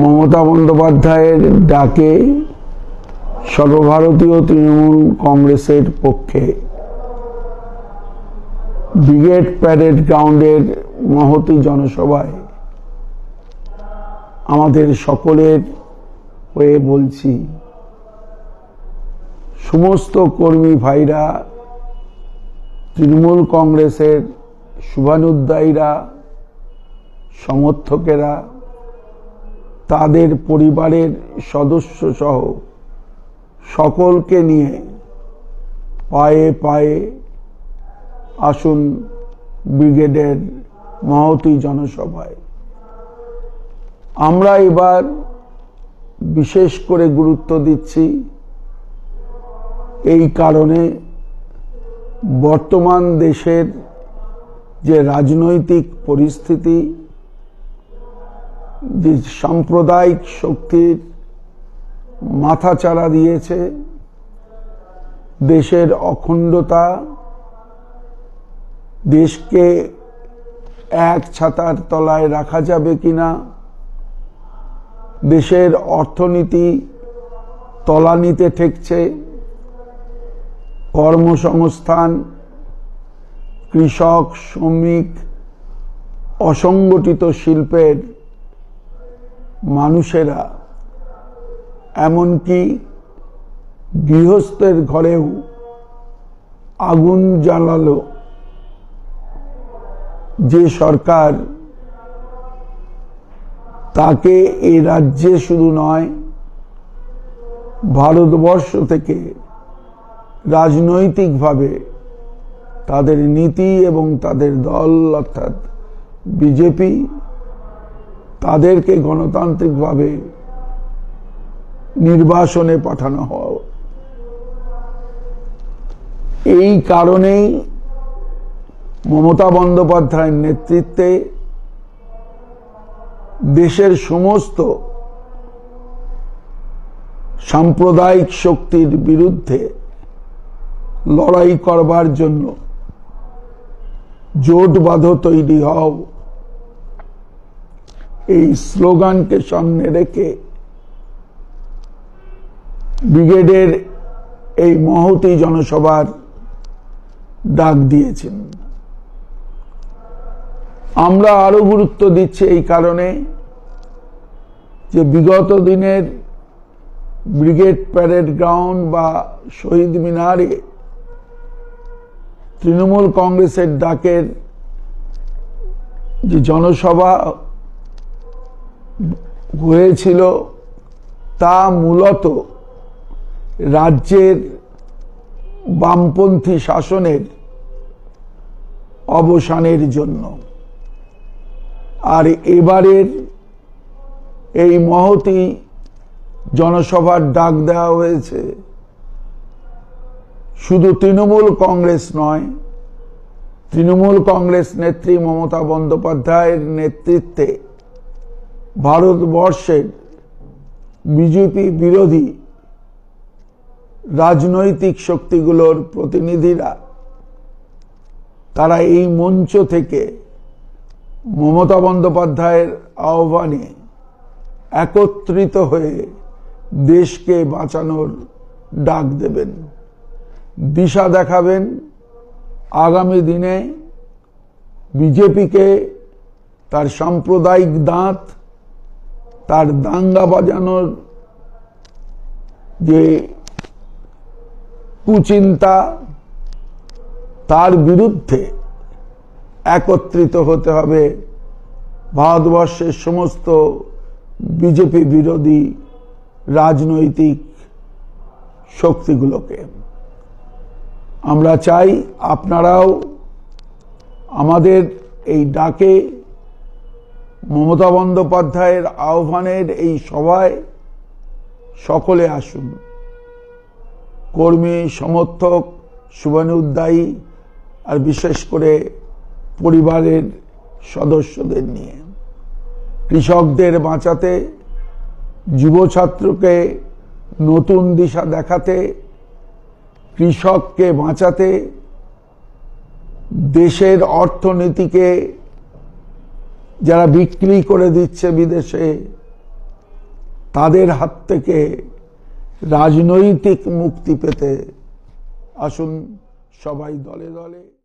মমতা বন্দ্যোপাধ্যায়ের ডাকে সর্বভারতীয় তৃণমূল কংগ্রেসের পক্ষে ব্রিগেড প্যারেড গ্রাউন্ডের মহতি জনসভায় আমাদের সকলের হয়ে বলছি, সমস্ত কর্মী ভাইরা, তৃণমূল কংগ্রেসের শুভানুদ্দায়ীরা সমর্থকেরা তাদের পরিবারের সদস্য সহ সকলকে নিয়ে পায়ে পায়ে আসুন ব্রিগেডের মহতি জনসভায়। আমরা এবার বিশেষ করে গুরুত্ব দিচ্ছি এই কারণে বর্তমান দেশের যে রাজনৈতিক পরিস্থিতি যে সাম্প্রদায়িক শক্তির মাথা চারা দিয়েছে, দেশের অখণ্ডতা, দেশকে এক ছাতার তলায় রাখা যাবে কিনা, দেশের অর্থনীতি তলানিতে ঠেকছে, কর্মসংস্থান, কৃষক, শ্রমিক, অসংগঠিত শিল্পের মানুষেরা, এমনকি গৃহস্থের ঘরেও আগুন জ্বালালো। যে সরকার তাকে এ রাজ্যে শুধু নয়, ভারতবর্ষ থেকে রাজনৈতিকভাবে তাদের নীতি এবং তাদের দল অর্থাৎ বিজেপি তাদেরকে গণতান্ত্রিকভাবে নির্বাসনে পাঠানো হয়। এই কারণেই মমতা বন্দ্যোপাধ্যায়ের নেতৃত্বে দেশের সমস্ত সাম্প্রদায়িক শক্তির বিরুদ্ধে লড়াই করবার জন্য জোটবাঁধ তৈরি হও। এই স্লোগানকে সামনে রেখে ব্রিগেডের এই মহতি জনসভার ডাক দিয়েছেন। আমরা আরও গুরুত্ব দিচ্ছি এই কারণে যে বিগত দিনের ব্রিগেড প্যারেড গ্রাউন্ড বা শহীদ মিনারে তৃণমূল কংগ্রেসের ডাকের যে জনসভা হয়েছিল তা মূলত রাজ্যের বামপন্থী শাসনের অবসানের জন্য। আর এবারের এই মহতি জনসভার ডাক দেওয়া হয়েছে শুধু তৃণমূল কংগ্রেস নয়, তৃণমূল কংগ্রেস নেত্রী মমতা বন্দ্যোপাধ্যায়ের নেতৃত্বে ভারতবর্ষের বিজেপি বিরোধী রাজনৈতিক শক্তিগুলোর প্রতিনিধিরা, তারা এই মঞ্চ থেকে মমতা বন্দ্যোপাধ্যায়ের আহ্বানে একত্রিত হয়ে দেশকে বাঁচানোর ডাক দেবেন। দিশা দেখাবেন। আগামী দিনে বিজেপিকে তার সাম্প্রদায়িক দাঁত তার দাঙ্গা বাজানোর যে কুচিন্তা, তার বিরুদ্ধে একত্রিত হতে হবে। ভারতবর্ষের সমস্ত বিজেপি বিরোধী রাজনৈতিক শক্তিগুলোকে। আমরা চাই আপনারাও আমাদের এই ডাকে মমতা বন্দ্যোপাধ্যায়ের আহ্বানের এই সভায় সকলে আসুন। কর্মী, সমর্থক শুভানুদ্দায়ী আর বিশেষ করে পরিবারের সদস্যদের নিয়ে। কৃষকদের বাঁচাতে যুব ছাত্রকে নতুন দিশা দেখাতে, কৃষককে বাঁচাতে, দেশের অর্থনীতিকে যারা বিক্রি করে দিচ্ছে বিদেশে, তাদের হাত থেকে রাজনৈতিক মুক্তি পেতে আসুন সবাই দলে দলে।